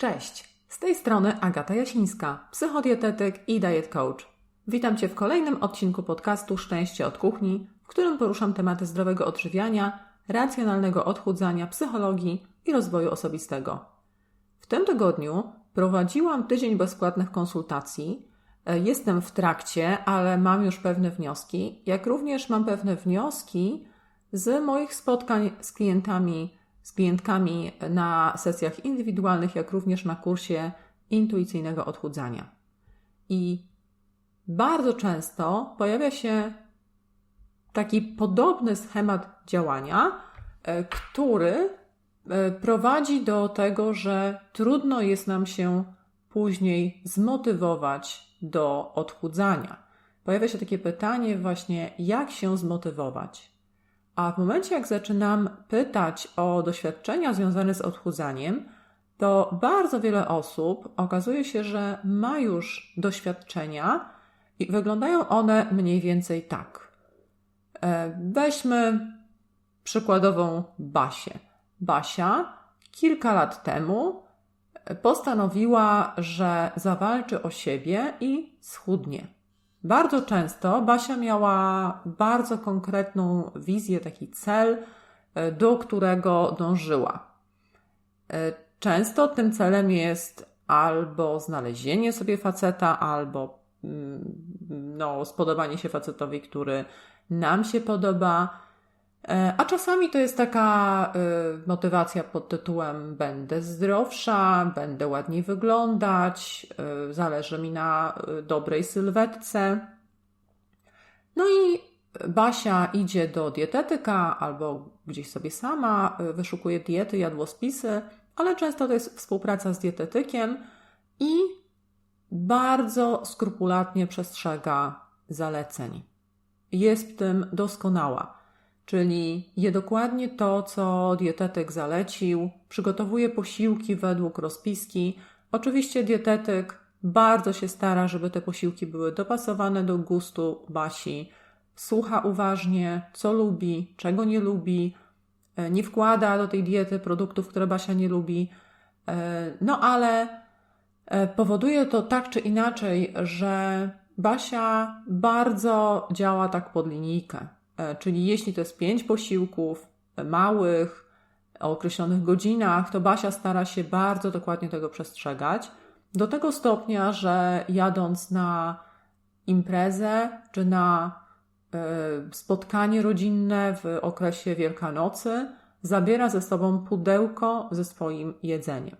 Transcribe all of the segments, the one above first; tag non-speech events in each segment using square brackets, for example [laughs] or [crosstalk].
Cześć, z tej strony Agata Jasińska, psychodietetyk i diet coach. Witam Cię w kolejnym odcinku podcastu Szczęście od kuchni, w którym poruszam tematy zdrowego odżywiania, racjonalnego odchudzania, psychologii i rozwoju osobistego. W tym tygodniu prowadziłam tydzień bezpłatnych konsultacji. E, Jestem w trakcie, ale mam już pewne wnioski, jak również mam pewne wnioski z moich spotkań z klientami, z klientkami na sesjach indywidualnych, jak również na kursie intuicyjnego odchudzania. I bardzo często pojawia się taki podobny schemat działania, e, który e, prowadzi do tego, że trudno jest nam się później zmotywować do odchudzania. Pojawia się takie pytanie, właśnie, jak się zmotywować? A w momencie, jak zaczynam pytać o doświadczenia związane z odchudzaniem, to bardzo wiele osób okazuje się, że ma już doświadczenia i wyglądają one mniej więcej tak. E, Weźmy przykładową Basię. Basia kilka lat temu postanowiła, że zawalczy o siebie i schudnie. Bardzo często Basia miała bardzo konkretną wizję, taki cel, e, do którego dążyła. E, Często tym celem jest albo znalezienie sobie faceta, albo mm, no, spodobanie się facetowi, który nam się podoba. E, A czasami to jest taka y, motywacja pod tytułem będę zdrowsza, będę ładniej wyglądać, y, zależy mi na dobrej sylwetce. No i Basia idzie do dietetyka albo gdzieś sobie sama wyszukuje diety, jadłospisy, ale często to jest współpraca z dietetykiem i bardzo skrupulatnie przestrzega zaleceń. Jest w tym doskonała, czyli je dokładnie to, co dietetyk zalecił, przygotowuje posiłki według rozpiski. Oczywiście dietetyk bardzo się stara, żeby te posiłki były dopasowane do gustu Basi. Słucha uważnie, co lubi, czego nie lubi, e, nie wkłada do tej diety produktów, które Basia nie lubi. E, No ale e, powoduje to tak czy inaczej, że Basia bardzo działa tak pod linijkę. E, Czyli jeśli to jest pięć posiłków e, małych, o określonych godzinach, to Basia stara się bardzo dokładnie tego przestrzegać. Do tego stopnia, że jadąc na imprezę czy na e, spotkanie rodzinne w okresie Wielkanocy, zabiera ze sobą pudełko ze swoim jedzeniem.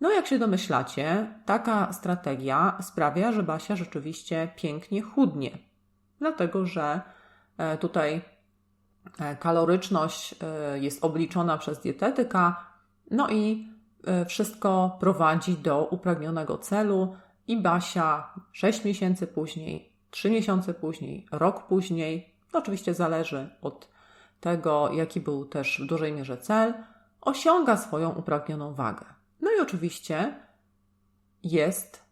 No, jak się domyślacie, taka strategia sprawia, że Basia rzeczywiście pięknie chudnie, dlatego że tutaj e, kaloryczność e, jest obliczona przez dietetyka, no i e, wszystko prowadzi do upragnionego celu i Basia 6 miesięcy później, 3 miesiące później, rok później, to oczywiście zależy od tego, jaki był też w dużej mierze cel, osiąga swoją upragnioną wagę. No i oczywiście jest e,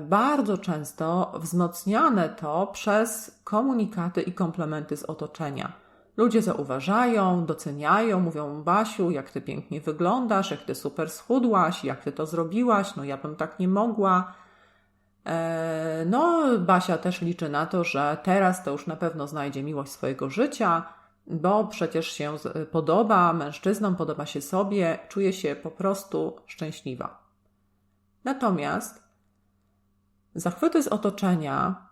bardzo często wzmocniane to przez komunikaty i komplementy z otoczenia. Ludzie zauważają, doceniają, mówią: Basiu, jak ty pięknie wyglądasz, jak ty super schudłaś, jak ty to zrobiłaś, no ja bym tak nie mogła. E, No, Basia też liczy na to, że teraz to już na pewno znajdzie miłość swojego życia, bo przecież się podoba mężczyznom, podoba się sobie, czuje się po prostu szczęśliwa. Natomiast zachwyty z otoczenia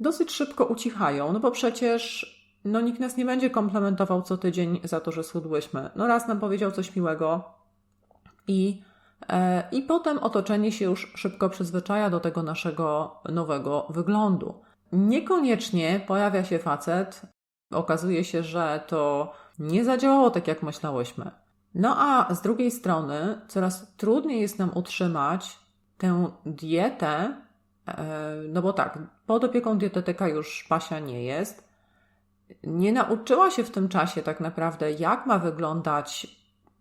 dosyć szybko ucichają, no bo przecież no, nikt nas nie będzie komplementował co tydzień za to, że schudłyśmy. No raz nam powiedział coś miłego i, e, i potem otoczenie się już szybko przyzwyczaja do tego naszego nowego wyglądu. Niekoniecznie pojawia się facet, okazuje się, że to nie zadziałało tak, jak myślałyśmy. No a z drugiej strony, coraz trudniej jest nam utrzymać tę dietę, no bo tak, pod opieką dietetyka już Basia nie jest. Nie nauczyła się w tym czasie tak naprawdę, jak ma wyglądać,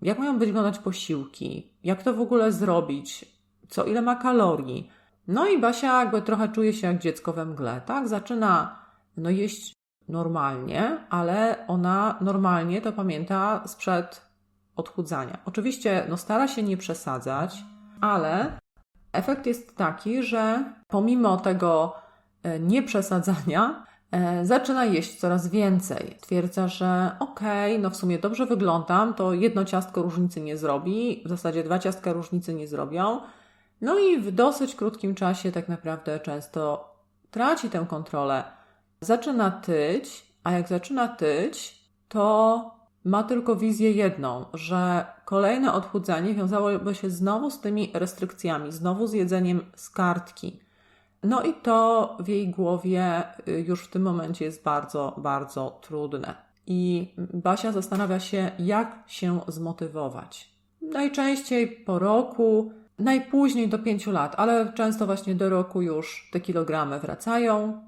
jak mają wyglądać posiłki, jak to w ogóle zrobić, co ile ma kalorii. No i Basia jakby trochę czuje się jak dziecko we mgle, tak? Zaczyna no jeść normalnie, ale ona normalnie to pamięta sprzed odchudzania. Oczywiście no, stara się nie przesadzać, ale efekt jest taki, że pomimo tego e, nieprzesadzania, e, zaczyna jeść coraz więcej. Twierdza, że okej, okay, no w sumie dobrze wyglądam, to jedno ciastko różnicy nie zrobi, w zasadzie dwa ciastka różnicy nie zrobią. No i w dosyć krótkim czasie tak naprawdę często traci tę kontrolę. Zaczyna tyć, a jak zaczyna tyć, to ma tylko wizję jedną, że kolejne odchudzanie wiązałoby się znowu z tymi restrykcjami, znowu z jedzeniem z kartki. No i to w jej głowie y, już w tym momencie jest bardzo, bardzo trudne. I Basia zastanawia się, jak się zmotywować. Najczęściej po roku, najpóźniej do pięciu lat, ale często właśnie do roku już te kilogramy wracają,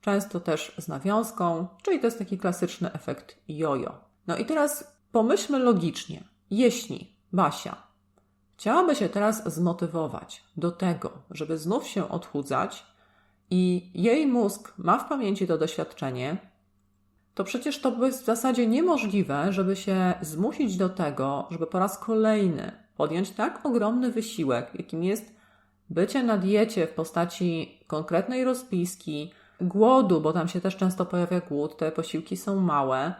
często też z nawiązką, czyli to jest taki klasyczny efekt jojo. No i teraz pomyślmy logicznie. Jeśli Basia chciałaby się teraz zmotywować do tego, żeby znów się odchudzać i jej mózg ma w pamięci to doświadczenie, to przecież to by w zasadzie niemożliwe, żeby się zmusić do tego, żeby po raz kolejny podjąć tak ogromny wysiłek, jakim jest bycie na diecie w postaci konkretnej rozpiski, głodu, bo tam się też często pojawia głód, te posiłki są małe,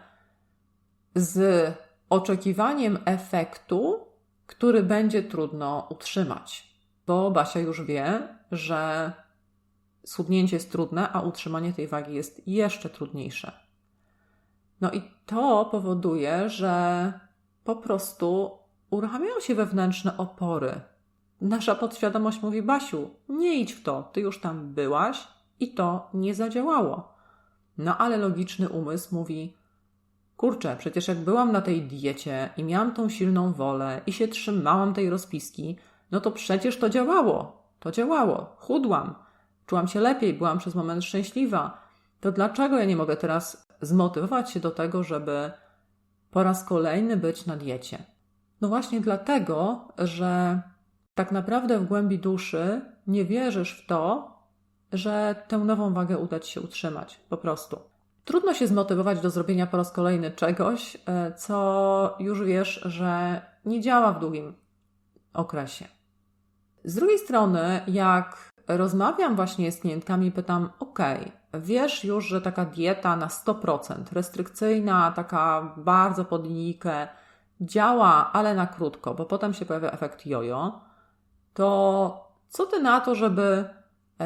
z oczekiwaniem efektu, który będzie trudno utrzymać. Bo Basia już wie, że schudnięcie jest trudne, a utrzymanie tej wagi jest jeszcze trudniejsze. No i to powoduje, że po prostu uruchamiają się wewnętrzne opory. Nasza podświadomość mówi: Basiu, nie idź w to, ty już tam byłaś i to nie zadziałało. No ale logiczny umysł mówi: Kurczę, przecież jak byłam na tej diecie i miałam tą silną wolę i się trzymałam tej rozpiski, no to przecież to działało. To działało. Chudłam. Czułam się lepiej, byłam przez moment szczęśliwa. To dlaczego ja nie mogę teraz zmotywować się do tego, żeby po raz kolejny być na diecie? No właśnie dlatego, że tak naprawdę w głębi duszy nie wierzysz w to, że tę nową wagę uda ci się utrzymać. Po prostu. Trudno się zmotywować do zrobienia po raz kolejny czegoś, e, co już wiesz, że nie działa w długim okresie. Z drugiej strony, jak rozmawiam właśnie z klientkami, pytam: OK, wiesz już, że taka dieta na 100%, restrykcyjna, taka bardzo pod linijkę, działa, ale na krótko, bo potem się pojawia efekt jojo, to co ty na to, żeby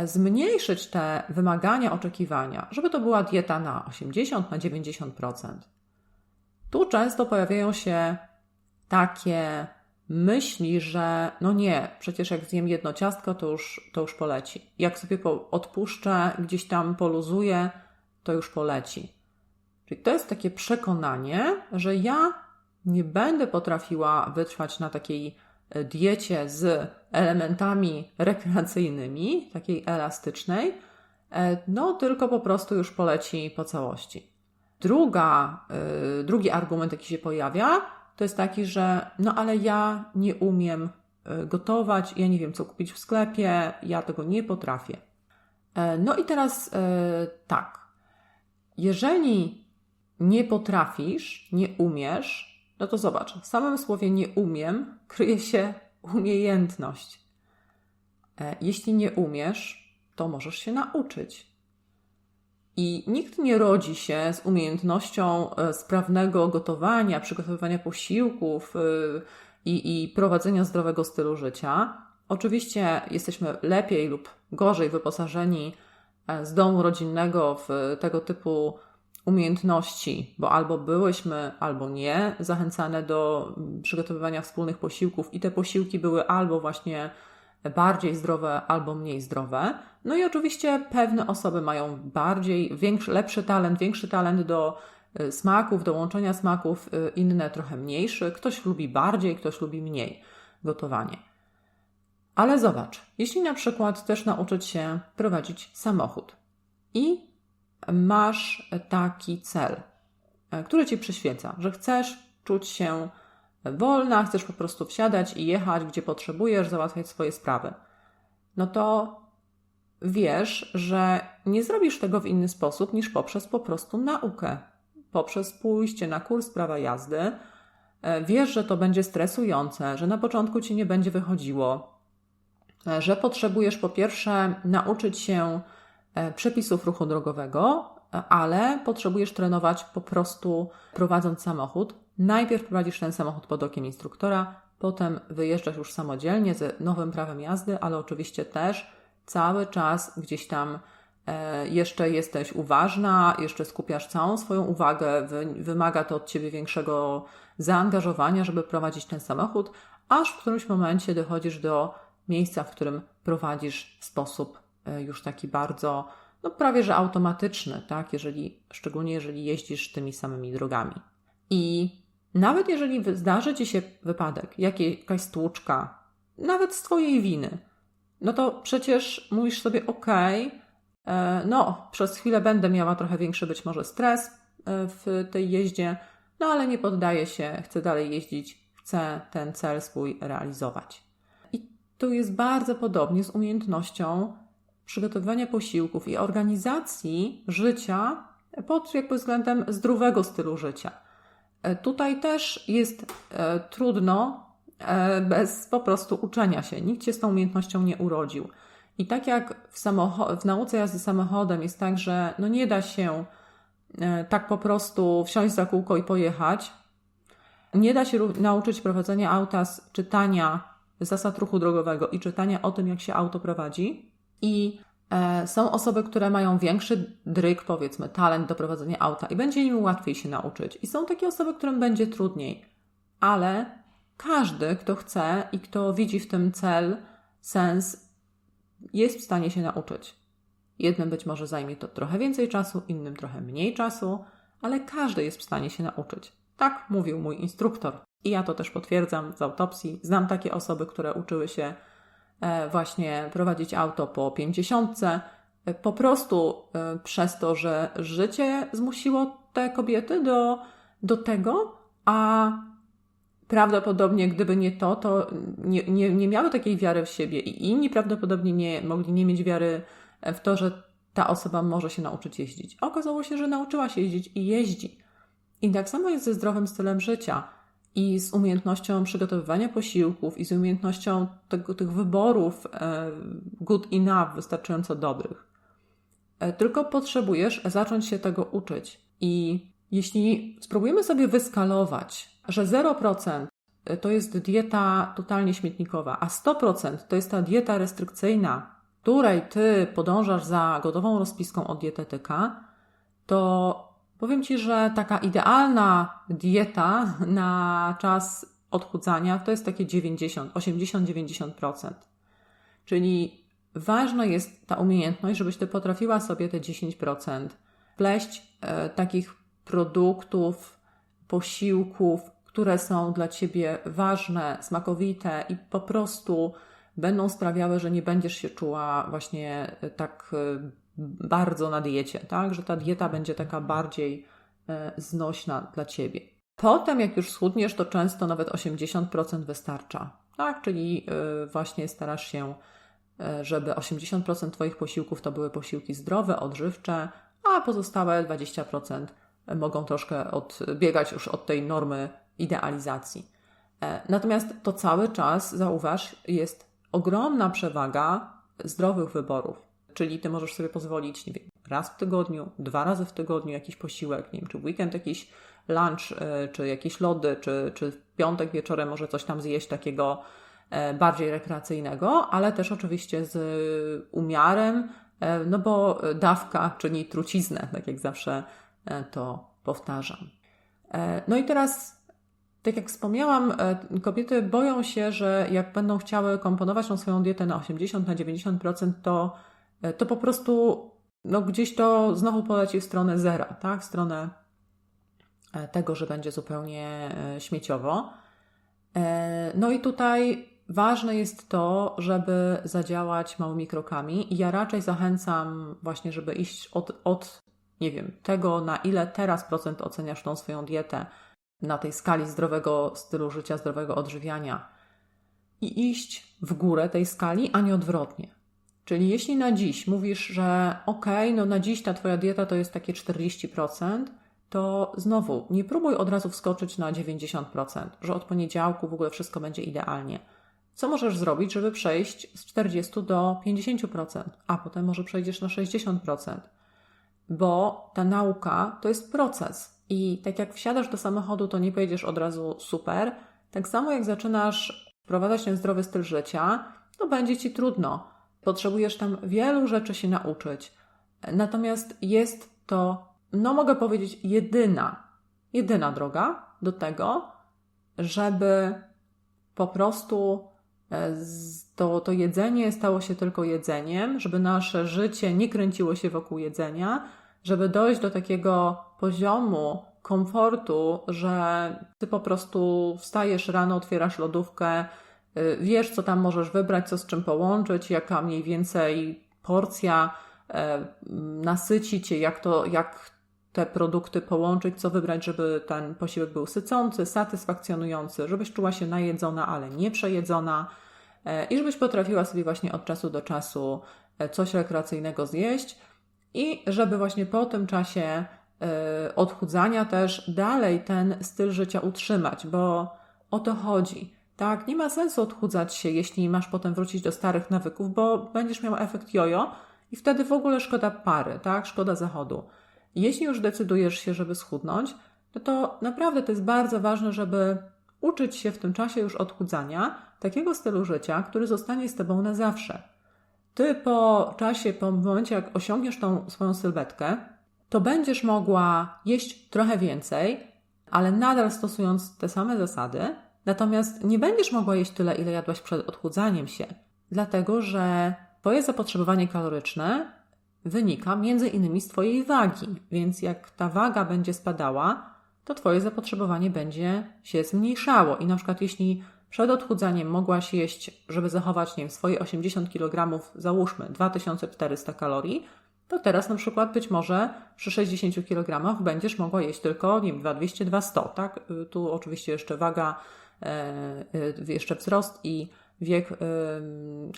zmniejszyć te wymagania, oczekiwania, żeby to była dieta na 80, na 90%. Tu często pojawiają się takie myśli, że no nie, przecież jak zjem jedno ciastko, to już, to już poleci. Jak sobie odpuszczę, gdzieś tam poluzuję, to już poleci. Czyli to jest takie przekonanie, że ja nie będę potrafiła wytrwać na takiej diecie z elementami rekreacyjnymi, takiej elastycznej, e, no tylko po prostu już poleci po całości. Druga, e, drugi argument, jaki się pojawia, to jest taki, że no ale ja nie umiem e, gotować, ja nie wiem, co kupić w sklepie, ja tego nie potrafię. No i teraz tak, jeżeli nie potrafisz, nie umiesz, no to zobacz, w samym słowie nie umiem kryje się umiejętność. E, jeśli nie umiesz, to możesz się nauczyć. I nikt nie rodzi się z umiejętnością e, sprawnego gotowania, przygotowywania posiłków e, i, i prowadzenia zdrowego stylu życia. Oczywiście jesteśmy lepiej lub gorzej wyposażeni z domu rodzinnego w tego typu umiejętności, bo albo byłyśmy, albo nie zachęcane do przygotowywania wspólnych posiłków i te posiłki były albo właśnie bardziej zdrowe, albo mniej zdrowe. No i oczywiście pewne osoby mają bardziej, większy, lepszy talent, większy talent do y, smaków, do łączenia smaków, y, inne trochę mniejszy. Ktoś lubi bardziej, ktoś lubi mniej gotowanie. Ale zobacz, jeśli na przykład chcesz nauczyć się prowadzić samochód i masz taki cel, e, który ci przyświeca, że chcesz czuć się wolna, chcesz po prostu wsiadać i jechać, gdzie potrzebujesz, załatwiać swoje sprawy, no to wiesz, że nie zrobisz tego w inny sposób niż poprzez po prostu naukę, poprzez pójście na kurs prawa jazdy. E, wiesz, że to będzie stresujące, że na początku ci nie będzie wychodziło, e, że potrzebujesz po pierwsze nauczyć się przepisów ruchu drogowego, e, ale potrzebujesz trenować po prostu prowadząc samochód. Najpierw prowadzisz ten samochód pod okiem instruktora, potem wyjeżdżasz już samodzielnie z nowym prawem jazdy, ale oczywiście też cały czas gdzieś tam e, jeszcze jesteś uważna, jeszcze skupiasz całą swoją uwagę, wymaga to od ciebie większego zaangażowania, żeby prowadzić ten samochód, aż w którymś momencie dochodzisz do miejsca, w którym prowadzisz w sposób e, już taki bardzo, no prawie że automatyczny, tak? Jeżeli, szczególnie jeżeli jeździsz tymi samymi drogami. I nawet jeżeli zdarzy ci się wypadek, jakaś stłuczka, nawet z twojej winy, no to przecież mówisz sobie, ok, e, no, przez chwilę będę miała trochę większy być może stres e, w tej jeździe, no ale nie poddaję się, chcę dalej jeździć, chcę ten cel swój realizować. I tu jest bardzo podobnie z umiejętnością przygotowywania posiłków i organizacji życia pod jakby względem zdrowego stylu życia. E, tutaj też jest trudno E, bez po prostu uczenia się. Nikt cię z tą umiejętnością nie urodził. I tak jak w, w nauce jazdy samochodem jest tak, że no nie da się e, tak po prostu wsiąść za kółko i pojechać, nie da się nauczyć prowadzenia auta z czytania zasad ruchu drogowego i czytania o tym, jak się auto prowadzi. I e, są osoby, które mają większy dryk, powiedzmy, talent do prowadzenia auta i będzie im łatwiej się nauczyć. I są takie osoby, którym będzie trudniej. Ale każdy, kto chce i kto widzi w tym cel, sens, jest w stanie się nauczyć. Jednym być może zajmie to trochę więcej czasu, innym trochę mniej czasu, ale każdy jest w stanie się nauczyć. Tak mówił mój instruktor. I ja to też potwierdzam z autopsji. Znam takie osoby, które uczyły się właśnie prowadzić auto po pięćdziesiątce, e, po prostu e, przez to, że życie zmusiło te kobiety do, do tego, a prawdopodobnie gdyby nie to, to nie, nie, nie miały takiej wiary w siebie i inni prawdopodobnie nie mogli nie mieć wiary w to, że ta osoba może się nauczyć jeździć. Okazało się, że nauczyła się jeździć i jeździ. I tak samo jest ze zdrowym stylem życia i z umiejętnością przygotowywania posiłków i z umiejętnością tego, tych wyborów e, good enough, wystarczająco dobrych. E, tylko potrzebujesz zacząć się tego uczyć. I jeśli spróbujemy sobie wyskalować że 0% to jest dieta totalnie śmietnikowa, a 100% to jest ta dieta restrykcyjna, której ty podążasz za gotową rozpiską od dietetyka, to powiem ci, że taka idealna dieta na czas odchudzania to jest takie 90, 80-90%. Czyli ważna jest ta umiejętność, żebyś ty potrafiła sobie te 10% pleść e, takich produktów, posiłków, które są dla ciebie ważne, smakowite i po prostu będą sprawiały, że nie będziesz się czuła właśnie tak e, bardzo na diecie, tak? Że ta dieta będzie taka bardziej e, znośna dla ciebie. Potem, jak już schudniesz, to często nawet 80% wystarcza, tak? Czyli właśnie starasz się, żeby 80% Twoich posiłków to były posiłki zdrowe, odżywcze, a pozostałe 20% mogą troszkę odbiegać już od tej normy idealizacji. E, natomiast to cały czas, zauważ, jest ogromna przewaga zdrowych wyborów. Czyli ty możesz sobie pozwolić, nie wiem, raz w tygodniu, dwa razy w tygodniu jakiś posiłek, nie wiem, czy w weekend jakiś lunch, e, czy jakieś lody, czy, czy w piątek wieczorem może coś tam zjeść takiego e, bardziej rekreacyjnego, ale też oczywiście z umiarem, no bo dawka czyni truciznę, tak jak zawsze to powtarzam. No i teraz tak jak wspomniałam, e, kobiety boją się, że jak będą chciały komponować tą swoją dietę na 80, na 90%, to, e, to po prostu no, gdzieś to znowu poleci w stronę zera, tak? w stronę e, tego, że będzie zupełnie śmieciowo. No i tutaj ważne jest to, żeby zadziałać małymi krokami i ja raczej zachęcam właśnie, żeby iść od, od nie wiem, tego na ile teraz procent oceniasz tą swoją dietę, na tej skali zdrowego stylu życia, zdrowego odżywiania i iść w górę tej skali, a nie odwrotnie. Czyli jeśli na dziś mówisz, że ok, no na dziś ta Twoja dieta to jest takie 40%, to znowu nie próbuj od razu wskoczyć na 90%, że od poniedziałku w ogóle wszystko będzie idealnie. co możesz zrobić, żeby przejść z 40 do 50%, a potem może przejdziesz na 60%. Bo ta nauka to jest proces. I tak jak wsiadasz do samochodu, to nie pojedziesz od razu super. Tak samo jak zaczynasz wprowadzać ten zdrowy styl życia, to będzie ci trudno. Potrzebujesz tam wielu rzeczy się nauczyć. Natomiast jest to, no mogę powiedzieć, jedyna, jedyna droga do tego, żeby po prostu e, to, to jedzenie stało się tylko jedzeniem, żeby nasze życie nie kręciło się wokół jedzenia, żeby dojść do takiego poziomu komfortu, że ty po prostu wstajesz rano, otwierasz lodówkę, wiesz, co tam możesz wybrać, co z czym połączyć, jaka mniej więcej porcja e, nasyci cię, jak, to, jak te produkty połączyć, co wybrać, żeby ten posiłek był sycący, satysfakcjonujący, żebyś czuła się najedzona, ale nie przejedzona e, i żebyś potrafiła sobie właśnie od czasu do czasu coś rekreacyjnego zjeść i żeby właśnie po tym czasie y, odchudzania też dalej ten styl życia utrzymać, bo o to chodzi. Tak, nie ma sensu odchudzać się, jeśli masz potem wrócić do starych nawyków, bo będziesz miał efekt jojo i wtedy w ogóle szkoda pary, tak, szkoda zachodu. Jeśli już decydujesz się, żeby schudnąć, no to naprawdę to jest bardzo ważne, żeby uczyć się w tym czasie już odchudzania takiego stylu życia, który zostanie z tobą na zawsze. Ty po czasie, po momencie, jak osiągniesz tą swoją sylwetkę, to będziesz mogła jeść trochę więcej, ale nadal stosując te same zasady, natomiast nie będziesz mogła jeść tyle, ile jadłaś przed odchudzaniem się, dlatego że Twoje zapotrzebowanie kaloryczne wynika między innymi z Twojej wagi, więc jak ta waga będzie spadała, to Twoje zapotrzebowanie będzie się zmniejszało. I na przykład jeśli przed odchudzaniem mogłaś jeść, żeby zachować, nie wiem, swoje 80 kg, załóżmy 2400 kalorii, to teraz na przykład być może przy 60 kg będziesz mogła jeść tylko, nie wiem, 2200, 200, tak? Y, tu oczywiście jeszcze waga, jeszcze wzrost i wiek, y,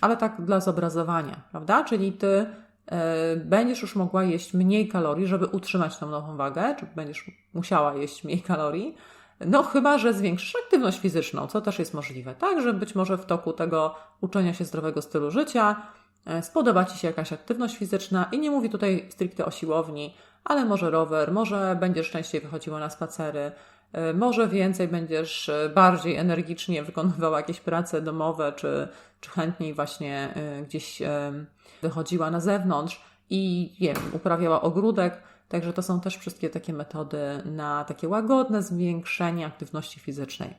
ale tak dla zobrazowania, prawda? Czyli ty e, będziesz już mogła jeść mniej kalorii, żeby utrzymać tą nową wagę, czy będziesz musiała jeść mniej kalorii, no, chyba, że zwiększysz aktywność fizyczną, co też jest możliwe, tak? Że być może w toku tego uczenia się zdrowego stylu życia e, spodoba Ci się jakaś aktywność fizyczna i nie mówię tutaj stricte o siłowni, ale może rower, może będziesz częściej wychodziła na spacery, e, może więcej będziesz e, bardziej energicznie wykonywała jakieś prace domowe, czy, czy chętniej właśnie gdzieś wychodziła na zewnątrz i wiem, uprawiała ogródek, Także to są też wszystkie takie metody na takie łagodne zwiększenie aktywności fizycznej.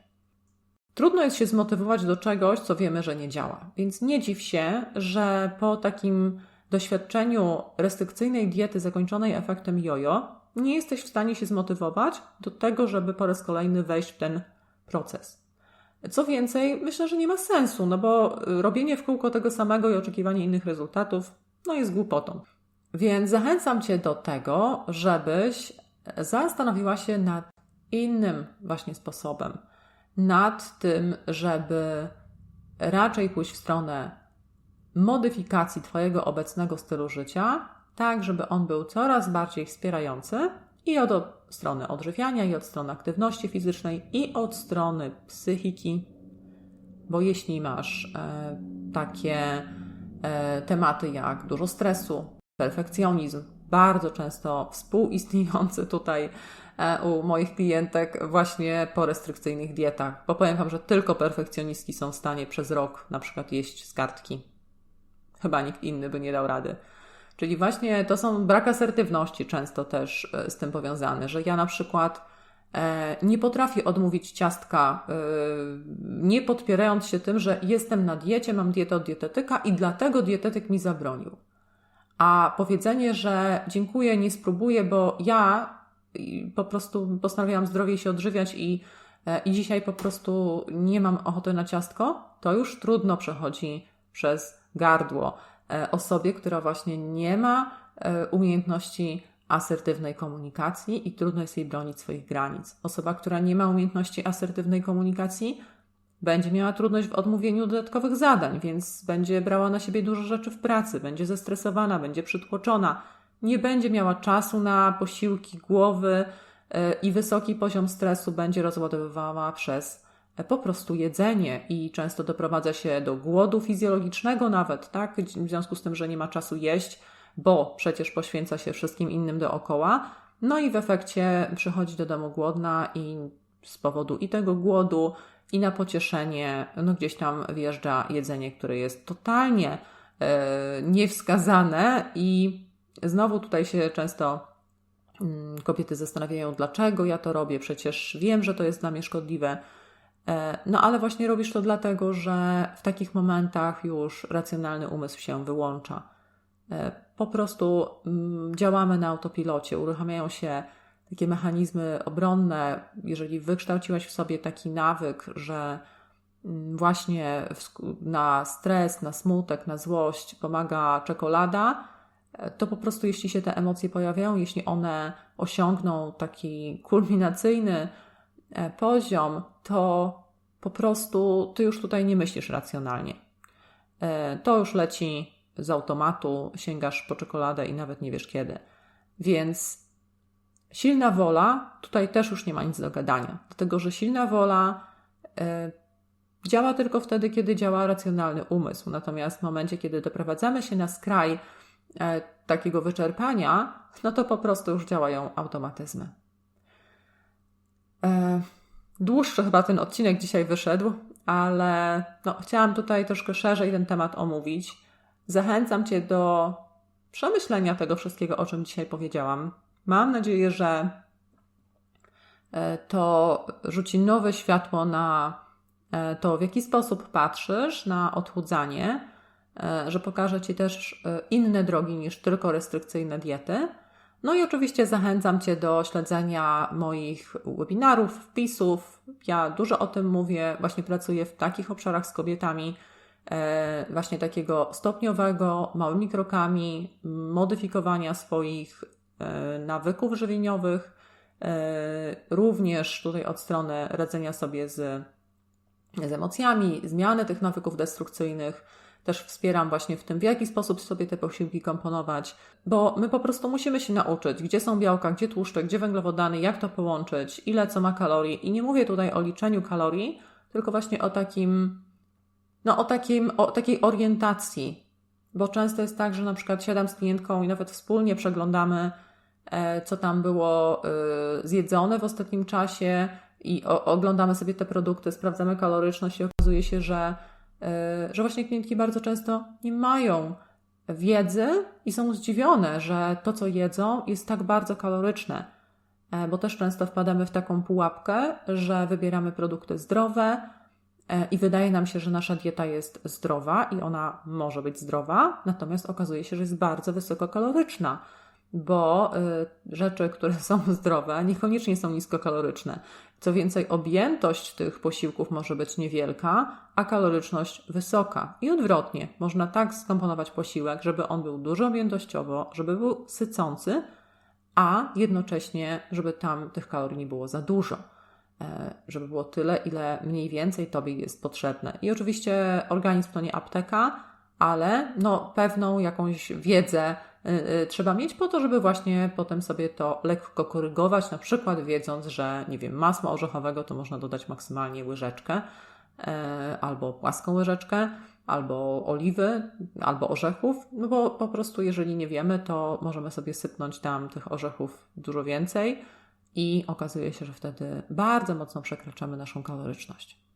Trudno jest się zmotywować do czegoś, co wiemy, że nie działa. Więc nie dziw się, że po takim doświadczeniu restrykcyjnej diety zakończonej efektem jojo, nie jesteś w stanie się zmotywować do tego, żeby po raz kolejny wejść w ten proces. Co więcej, myślę, że nie ma sensu, no bo robienie w kółko tego samego i oczekiwanie innych rezultatów, no jest głupotą. Więc zachęcam Cię do tego, żebyś zastanowiła się nad innym właśnie sposobem. Nad tym, żeby raczej pójść w stronę modyfikacji Twojego obecnego stylu życia, tak żeby on był coraz bardziej wspierający i od strony odżywiania, i od strony aktywności fizycznej, i od strony psychiki. Bo jeśli masz e, takie e, tematy jak dużo stresu, perfekcjonizm, bardzo często współistniejący tutaj e, u moich klientek właśnie po restrykcyjnych dietach, bo powiem Wam, że tylko perfekcjonistki są w stanie przez rok na przykład jeść z kartki. Chyba nikt inny by nie dał rady. Czyli właśnie to są brak asertywności często też e, z tym powiązane, że ja na przykład e, nie potrafię odmówić ciastka, nie podpierając się tym, że jestem na diecie, mam dietę od dietetyka i dlatego dietetyk mi zabronił. A powiedzenie, że dziękuję, nie spróbuję, bo ja po prostu postanowiłam zdrowie się odżywiać i, e, i dzisiaj po prostu nie mam ochoty na ciastko, to już trudno przechodzi przez gardło e, osobie, która właśnie nie ma e, umiejętności asertywnej komunikacji i trudno jest jej bronić swoich granic. Osoba, która nie ma umiejętności asertywnej komunikacji, będzie miała trudność w odmówieniu dodatkowych zadań, więc będzie brała na siebie dużo rzeczy w pracy, będzie zestresowana, będzie przytłoczona, nie będzie miała czasu na posiłki głowy e, i wysoki poziom stresu będzie rozładowywała przez po prostu jedzenie i często doprowadza się do głodu fizjologicznego nawet, tak? W związku z tym, że nie ma czasu jeść, bo przecież poświęca się wszystkim innym dookoła. No i w efekcie przychodzi do domu głodna i z powodu i tego głodu, i na pocieszenie, no gdzieś tam wjeżdża jedzenie, które jest totalnie e, niewskazane i znowu tutaj się często mm, kobiety zastanawiają, dlaczego ja to robię, przecież wiem, że to jest dla mnie szkodliwe. E, no ale właśnie robisz to dlatego, że w takich momentach już racjonalny umysł się wyłącza. E, po prostu mm, działamy na autopilocie, uruchamiają się takie mechanizmy obronne. Jeżeli wykształciłaś w sobie taki nawyk, że mm, właśnie na stres, na smutek, na złość pomaga czekolada, e, to po prostu jeśli się te emocje pojawiają, jeśli one osiągną taki kulminacyjny poziom, to po prostu ty już tutaj nie myślisz racjonalnie. E, to już leci z automatu, sięgasz po czekoladę i nawet nie wiesz kiedy. Więc silna wola, tutaj też już nie ma nic do gadania, dlatego że silna wola e, działa tylko wtedy, kiedy działa racjonalny umysł. Natomiast w momencie, kiedy doprowadzamy się na skraj e, takiego wyczerpania, no to po prostu już działają automatyzmy. Dłuższy chyba ten odcinek dzisiaj wyszedł, ale no, chciałam tutaj troszkę szerzej ten temat omówić. Zachęcam Cię do przemyślenia tego wszystkiego, o czym dzisiaj powiedziałam. Mam nadzieję, że e, to rzuci nowe światło na e, to, w jaki sposób patrzysz na odchudzanie, e, że pokaże Ci też inne drogi niż tylko restrykcyjne diety. No i oczywiście zachęcam Cię do śledzenia moich webinarów, wpisów. Ja dużo o tym mówię, właśnie pracuję w takich obszarach z kobietami, właśnie takiego stopniowego, małymi krokami, modyfikowania swoich E, nawyków żywieniowych, e, również tutaj od strony radzenia sobie z, z emocjami, zmiany tych nawyków destrukcyjnych. Też wspieram właśnie w tym, w jaki sposób sobie te posiłki komponować, bo my po prostu musimy się nauczyć, gdzie są białka, gdzie tłuszcze, gdzie węglowodany, jak to połączyć, ile co ma kalorii. I nie mówię tutaj o liczeniu kalorii, tylko właśnie o takim, no o, takim, o takiej orientacji, bo często jest tak, że na przykład siadam z klientką i nawet wspólnie przeglądamy E, co tam było e, zjedzone w ostatnim czasie i oglądamy sobie te produkty, sprawdzamy kaloryczność i okazuje się, że, że właśnie klientki bardzo często nie mają wiedzy i są zdziwione, że to, co jedzą, jest tak bardzo kaloryczne. Bo też często wpadamy w taką pułapkę, że wybieramy produkty zdrowe i wydaje nam się, że nasza dieta jest zdrowa i ona może być zdrowa, natomiast okazuje się, że jest bardzo wysokokaloryczna bo y, rzeczy, które są [laughs] zdrowe, niekoniecznie są niskokaloryczne. Co więcej, objętość tych posiłków może być niewielka, a kaloryczność wysoka. I odwrotnie, można tak skomponować posiłek, żeby on był dużo objętościowo, żeby był sycący, a jednocześnie, żeby tam tych kalorii nie było za dużo. E, żeby było tyle, ile mniej więcej Tobie jest potrzebne. I oczywiście organizm to nie apteka, ale no, pewną jakąś wiedzę, Y, y, trzeba mieć po to, żeby właśnie potem sobie to lekko korygować, na przykład wiedząc, że nie wiem, masła orzechowego to można dodać maksymalnie łyżeczkę e, albo płaską łyżeczkę, albo oliwy, albo orzechów, no bo po prostu jeżeli nie wiemy, to możemy sobie sypnąć tam tych orzechów dużo więcej i okazuje się, że wtedy bardzo mocno przekraczamy naszą kaloryczność.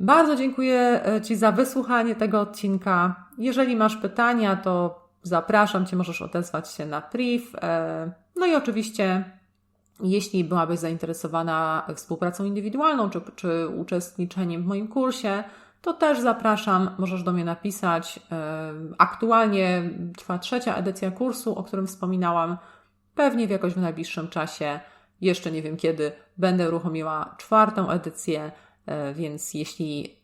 Bardzo dziękuję e, Ci za wysłuchanie tego odcinka. Jeżeli masz pytania, to Zapraszam Cię, możesz odezwać się na priv. E, no i oczywiście, jeśli byłabyś zainteresowana współpracą indywidualną czy, czy uczestniczeniem w moim kursie, to też zapraszam, możesz do mnie napisać. E, aktualnie trwa trzecia edycja kursu, o którym wspominałam. Pewnie w jakoś w najbliższym czasie, jeszcze nie wiem kiedy, będę uruchomiła czwartą edycję, więc jeśli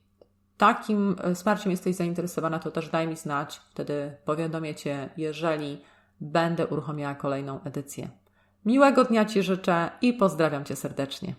takim e, wsparciem jesteś zainteresowana, to też daj mi znać. Wtedy powiadomię Cię, jeżeli będę uruchomiła kolejną edycję. Miłego dnia Ci życzę i pozdrawiam Cię serdecznie.